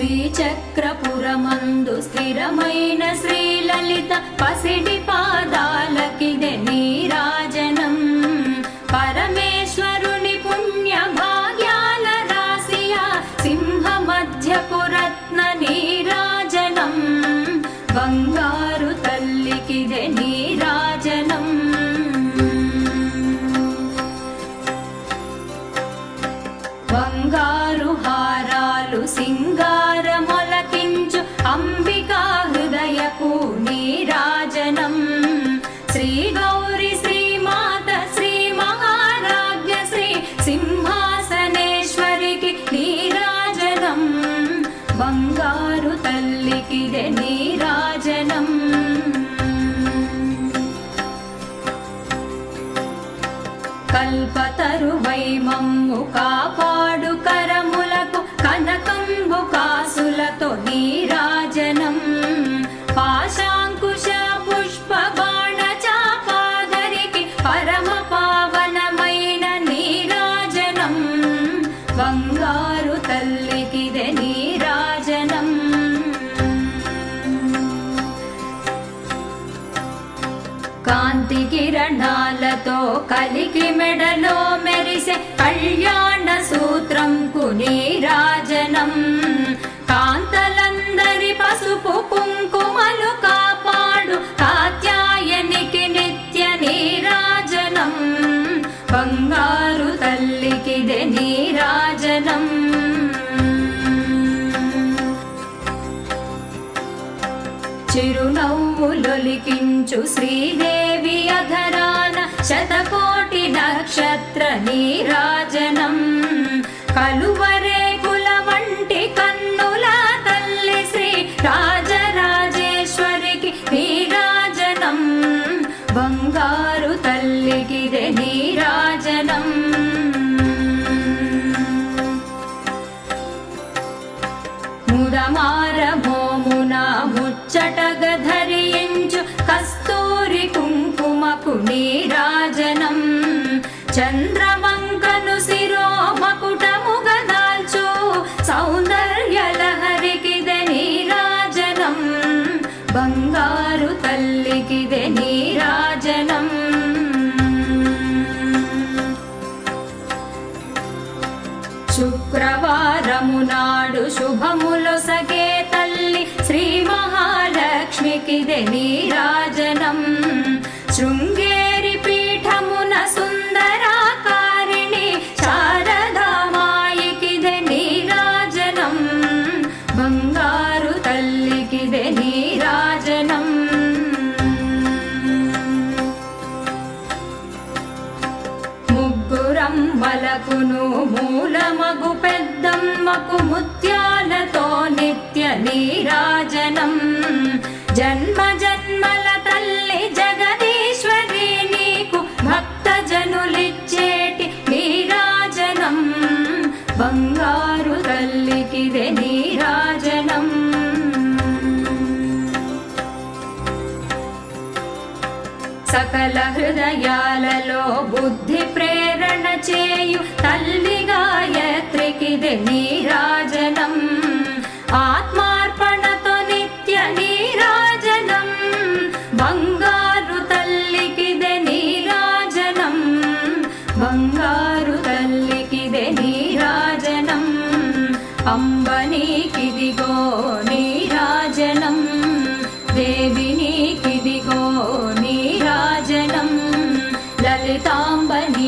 శ్రీచక్రపురమందు స్థిరమైన శ్రీలలిత పసిడి పాదాలకిదే నీరాజనం. పరమేశ్వరుని పుణ్య భాగ్యాల రాశియా సింహ మధ్యపు రత్న నీరాజనం. బంగారు తల్లికిదే నీరాజనం. బంగారు సింహాసనేశ్వరికి నీరాజనం. బంగారు తల్లికిదే నీరాజనం. కల్పతరువై మమ్ము నీరాజనం కాంతి కిరణాలతో కలికి మెడలో మెరిసే కళ్యాణ సూత్రం కునీరాజనం కాంతలందరి పసుపు కుంకుమలు కాపాడు కాత్యాయనికి నిత్య నీరాజనం బంగారు చిరునవ్వులొలికించు శ్రీదేవి అధరాన శతకోటి నక్షత్ర నీరాజనం. కలువరేకుల వంటి కన్నుల తల్లి శ్రీ రాజరాజేశ్వరికి నీరాజనం. బంగారు కుంకుమకు నీరాజనం చంద్రవంకను శిరోమకుటముగ దాల్చు తల్లికిదే నీరాజనం ముగ్గురం వలకును మూలమగు పెద్దమ్మకు ముత్యాలతో నిత్య నీరాజనం జన్మ జన్మల తల్లి జగదీశ్వరి నీకు భక్త జనులిచ్చేటి నీరాజనం బంగారు సకల హృదయాలలో బుద్ధి ప్రేరణ చేయు తల్లి గాయత్రికిది నీరాజనం ఆత్మార్పణతో నిత్య నీరాజనం బంగారు తల్లికిదే నీరాజనం బంగారు తల్లికిదే నీరాజనం అంబనీకిదిగో 两百米。